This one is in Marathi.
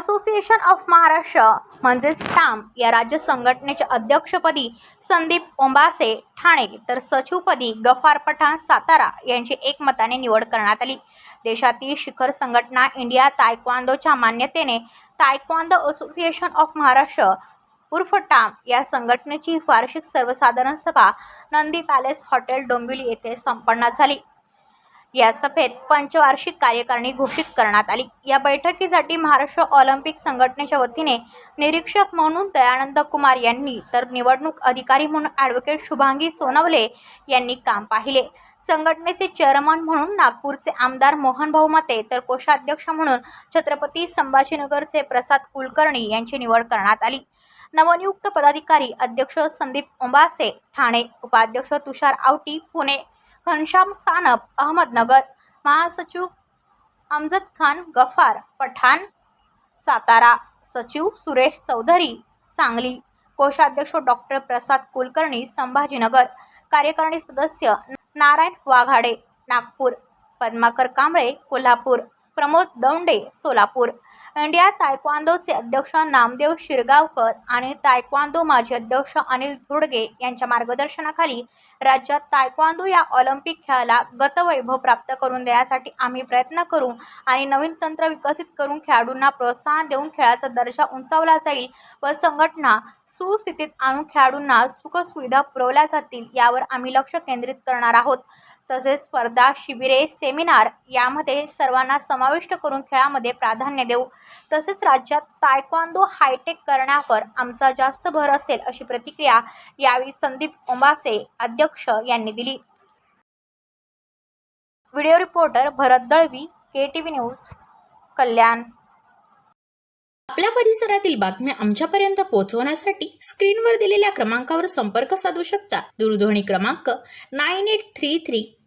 असोसिएशन ऑफ महाराष्ट्र म्हणजेच टाम या राज्य संघटनेच्या अध्यक्षपदी संदीप ओंबासे ठाणे तर सचिवपदी गफार पठाण सातारा यांची एकमताने निवड करण्यात आली. देशातील शिखर संघटना इंडिया तायक्वांदोच्या मान्यतेने तायक्वांदो असोसिएशन ऑफ महाराष्ट्र उर्फ टाम या संघटनेची वार्षिक सर्वसाधारण सभा नंदी पॅलेस हॉटेल डोंबिवली येथे संपन्न झाली. या सभेत पंचवार्षिक कार्यकारिणी घोषित करण्यात आली. या बैठकीसाठी महाराष्ट्र ऑलिम्पिक संघटनेच्या वतीने निरीक्षक म्हणून दयानंद कुमार यांनी तर निवडणूक अधिकारी म्हणून ॲडव्होकेट शुभांगी सोनवले यांनी काम पाहिले. संघटनेचे चेअरमन म्हणून नागपूरचे आमदार मोहन मते तर कोषाध्यक्ष म्हणून छत्रपती संभाजीनगरचे प्रसाद कुलकर्णी यांची निवड करण्यात आली. नवनियुक्त पदाधिकारी अध्यक्ष संदीप ओंबासे ठाणे उपाध्यक्ष तुषार आवटी पुणे घनश्याम सानप अहमदनगर. महासचिव अमजद खान गफार पठाण सातारा. सचिव सुरेश चौधरी सांगली. कोषाध्यक्ष डॉक्टर प्रसाद कुलकर्णी संभाजीनगर. कार्यकारिणी सदस्य नारायण वाघाडे नागपूर. पद्माकर कांबळे कोल्हापूर. प्रमोद दौंडे सोलापूर. इंडिया तायक्वांदोचे अध्यक्ष नामदेव शिरगावकर आणि तायक्वांदो माजी अध्यक्ष अनिल झोडगे यांच्या मार्गदर्शनाखाली राज्यात तायक्वांदो या ऑलिम्पिक खेळाला गतवैभव प्राप्त करून देण्यासाठी आम्ही प्रयत्न करू आणि नवीन तंत्र विकसित करून खेळाडूंना प्रोत्साहन देऊन खेळाचा दर्जा उंचावला जाईल व संघटना सुस्थितीत आणून खेळाडूंना सुखसुविधा पुरवल्या जातील यावर आम्ही लक्ष केंद्रित करणार आहोत. तसेच स्पर्धा शिबिरे सेमिनार यामध्ये सर्वांना समाविष्ट करून खेळामध्ये प्राधान्य देऊ. तसेच राज्यात तायक्वांदो हायटेक करण्यावर आमचा जास्त भर असेल अशी प्रतिक्रिया यावेळी संदीप ओंबासे अध्यक्ष यांनी दिली. Video reporter Bharat Dalvi K T V news Kalyan. आपल्या परिसरातील बातम्या आमच्यापर्यंत पोहोचवण्यासाठी स्क्रीनवर दिलेल्या क्रमांकावर संपर्क साधू शकता. दूरध्वनी क्रमांक nine eight three three